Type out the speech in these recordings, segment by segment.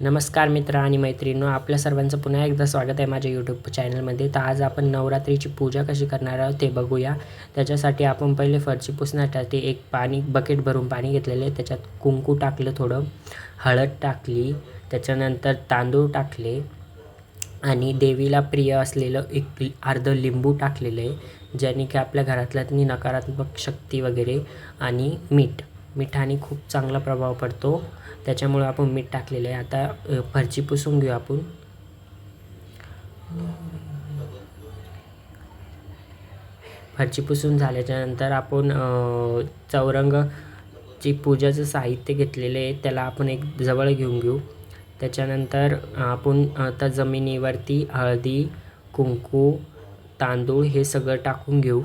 नमस्कार मित्र आणि मैत्रिणींनो आपल्या सर्वांचं पुन्हा एकदा स्वागत आहे माझ्या यूट्यूब चॅनलमध्ये तर आज आपण नवरात्रीची पूजा कशी करणार आहोत ते बघूया. त्याच्यासाठी आपण पहिले फरची पुसण्यासाठी एक पाणी बकेट भरून पाणी घेतलेले त्याच्यात कुंकू टाकलं थोडं हळद टाकली त्याच्यानंतर तांदूळ टाकले आणि देवीला प्रिय असलेलं एक अर्धं लिंबू टाकलेलं आहे ज्याने की आपल्या घरातल्यानी नकारात्मक शक्ती वगैरे आणि मीठ. मिठाने खूप चांगला प्रभाव पडतो. त्याच्यामुळे आपण मीठ टाकलेलं आहे. आता फरची पुसून घेऊ आपण. फरची पुसून झाल्याच्यानंतर आपण चौरंगची पूजाचं साहित्य घेतलेले आहे. त्याला आपण एक जवळ घेऊन घेऊ. त्याच्यानंतर आपण आता जमिनीवरती हळदी कुंकू तांदूळ हे सगळं टाकून घेऊ.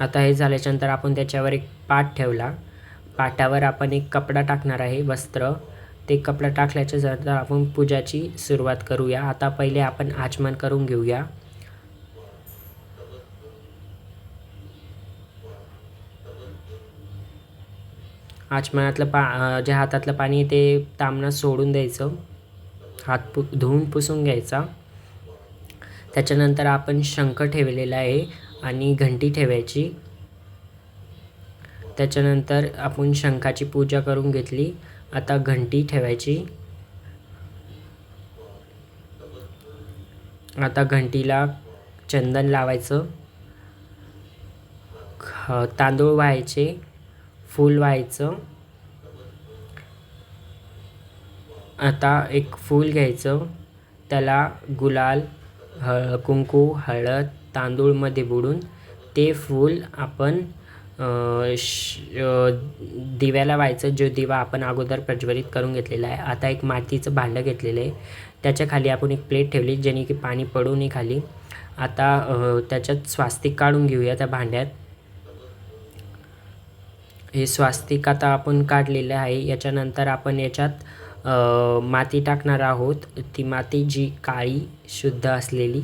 आता हे झाल्याच्यानंतर आपण त्याच्यावर एक पाट ठेवला. पाटावर आपण एक कपडा टाकणार आहे वस्त्र. ते कपडा टाकल्याच्या नंतर आपण पूजाची सुरुवात करूया. आता पहिले आपण आचमन करून घेऊया. आचमनातलं पा जे हातातलं पाणी आहे ते तांबणं सोडून द्यायचं. हात पु धुवून पुसून घ्यायचा. त्याच्यानंतर आपण शंख ठेवलेला आहे. आणि घंटी ठेवायची. त्याच्यानंतर आपण शंखाची पूजा करून घेतली. आता घंटी ठेवायची. आता घंटीला चंदन लावायचं. तांदूळ व्हायचे फूल व्हायचं. आता एक फूल घ्यायचं. त्याला गुलाल हळ कुंकू हळद तांदूळमध्ये बुडून ते फूल आपण श दिव्याला व्हायचं जो दिवा आपण अगोदर प्रज्वलित करून घेतलेला आहे. आता एक मातीचं भांडं घेतलेलं आहे. त्याच्याखाली आपण एक प्लेट ठेवली जेणे की पाणी पडू नये खाली. आता त्याच्यात स्वास्तिक काढून घेऊया त्या भांड्यात. हे स्वास्तिक आता आपण काढलेलं आहे. याच्यानंतर आपण याच्यात माती टाकणार आहोत. ती माती जी काळी शुद्ध असलेली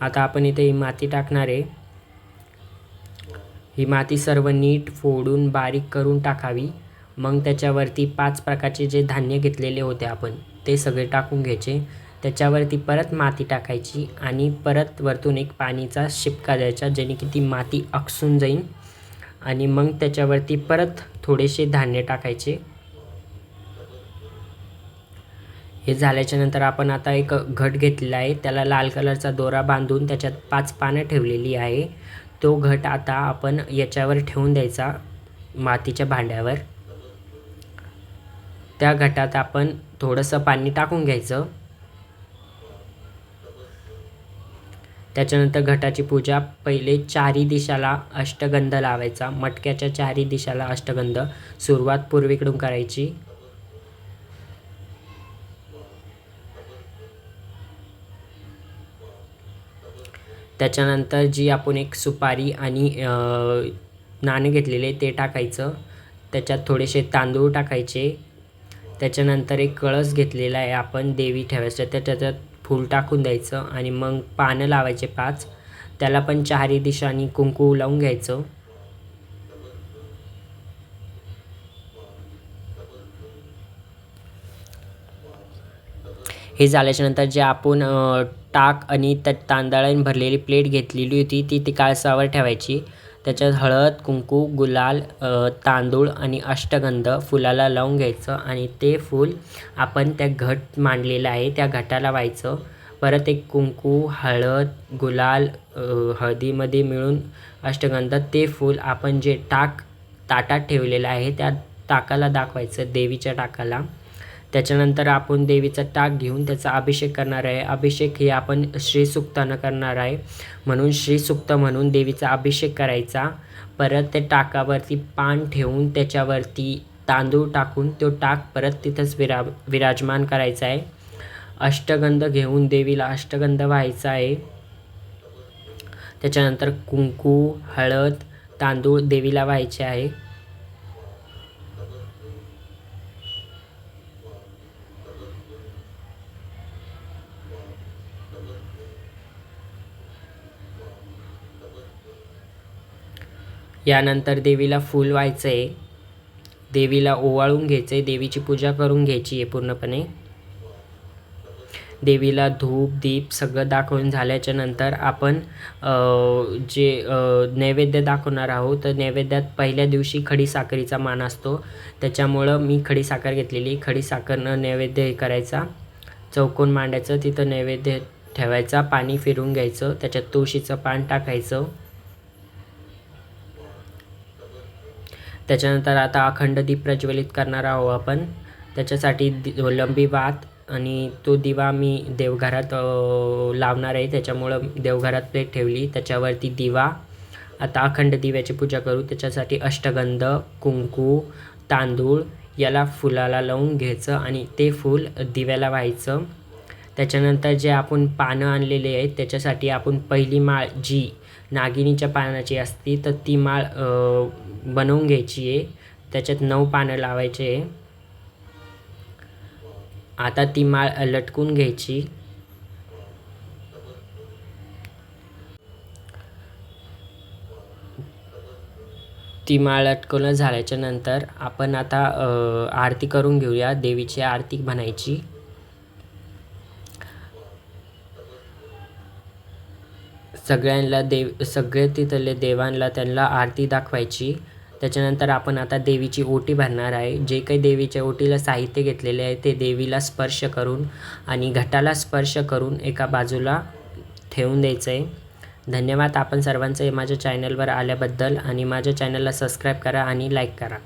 आता आपण इथे ही माती टाकणार आहे. ही माती सर्व नीट फोडून बारीक करून टाकावी. मग त्याच्यावरती पाच प्रकारचे जे धान्य घेतलेले होते आपण ते सगळे टाकून घ्यायचे. त्याच्यावरती परत माती टाकायची आणि परत वरतून एक पाणीचा शिपका द्यायचा जेणे की ती माती अकसून जाईल आणि मग त्याच्यावरती परत थोडेसे धान्य टाकायचे. हे झाल्याच्यानंतर आपण आता एक घट घेतलेला आहे. त्याला लाल कलरचा दोरा बांधून त्याच्यात पाच पानं ठेवलेली आहे. तो घट आता आपण याच्यावर ठेवून द्यायचा मातीच्या भांड्यावर. त्या घटात आपण थोडंसं पाणी टाकून घ्यायचं. त्याच्यानंतर घटाची पूजा पहिले चारी दिशाला अष्टगंध लावायचा. मटक्याच्या चारी दिशाला अष्टगंध. सुरुवात पूर्वेकडून करायची. त्याच्यानंतर जी आपण एक सुपारी आणि नाणे घेतलेले ते टाकायचं. त्याच्यात थोडेसे तांदूळ टाकायचे. त्याच्यानंतर एक कळस घेतलेला आहे आपण देवी ठेवायचं. तर त्याच्यात फूल टाकून द्यायचं आणि मग पानं लावायचे पाच. त्याला पण चारही दिशांनी कुंकू लावून घ्यायचं. हे झाल्याच्यानंतर जे आपण टाक आणि त्यात तांदळाने भरलेली प्लेट घेतलेली होती ती ती काळसावर ठेवायची. त्याच्यात हळद कुंकू गुलाल तांदूळ आणि अष्टगंध फुलाला लावून घ्यायचं आणि ते फूल आपण त्या घट मांडलेलं आहे त्या घटाला व्हायचं. परत एक कुंकू हळद गुलाल हळदीमध्ये मिळून अष्टगंध ते फूल आपण जे टाक ताटात ठेवलेलं आहे त्या टाकाला दाखवायचं देवीच्या टाकाला. त्याच्यानंतर आपण देवीचा टाक घेऊन त्याचा अभिषेक करणार आहे. अभिषेक हे आपण श्रीसुक्तानं करणार आहे. म्हणून श्रीसुक्त म्हणून देवीचा अभिषेक करायचा. परत त्या टाकावरती पान ठेवून त्याच्यावरती तांदूळ टाकून तो टाक परत तिथंच विरा विराजमान करायचा आहे. अष्टगंध घेऊन देवीला अष्टगंध व्हायचा आहे. त्याच्यानंतर कुंकू हळद तांदूळ देवीला व्हायचे आहे. यानंतर देवीला फूल व्हायचं आहे देवीला ओवाळून घ्यायचं आहे देवीची पूजा करून घ्यायची आहे पूर्णपणे. देवीला धूप दीप सगळं दाखवून झाल्याच्यानंतर आपण जे नैवेद्य दाखवणार आहोत तर नैवेद्यात पहिल्या दिवशी खडीसाखरीचा मान असतो. त्याच्यामुळं मी खडीसाखर घेतलेली. खडीसाखरनं नैवेद्य हे करायचा. चौकोन मांडायचं. तिथं नैवेद्य ठेवायचा. पाणी फिरून घ्यायचं. त्याच्यात तुळशीचं पान टाकायचं. त्याच्यानंतर आता अखंड दीप प्रज्वलित करणार आहोत आपण. त्याच्यासाठी दि लंबी वात आणि तो दिवा मी देवघरात लावणार आहे. त्याच्यामुळं देवघरात प्लेट ठेवली. त्याच्यावरती दिवा. आता अखंड दिव्याची पूजा करू. त्याच्यासाठी अष्टगंध कुंकू तांदूळ याला फुलाला लावून घ्यायचं आणि ते फूल दिव्याला व्हायचं. त्याच्यानंतर जे आपण पानं आणलेले आहेत त्याच्यासाठी आपण पहिली माळ जी नागिनीच्या पानाची असती तर ती माळ बनवून घ्यायची आहे. त्याच्यात नऊ पानं लावायचे आहे. आता ती माळ लटकून घ्यायची. ती माळ लटकवणं झाल्याच्यानंतर आपण आता आरती करून घेऊया. देवीची आरती म्हणायची. सगळ्यांना देव सगळे तिथले देवांना त्यांना आरती दाखवायची. त्याच्यानंतर आपण आता देवीची ओटी भरणार आहे. जे काही देवीच्या ओटीला साहित्य घेतलेले आहे ते देवीला स्पर्श करून आणि घटाला स्पर्श करून एका बाजूला ठेवून द्यायचं आहे धन्यवाद. आपण सर्वांचं माझ्या चॅनलवर आल्याबद्दल आणि माझ्या चॅनलला सबस्क्राईब करा आणि लाईक करा.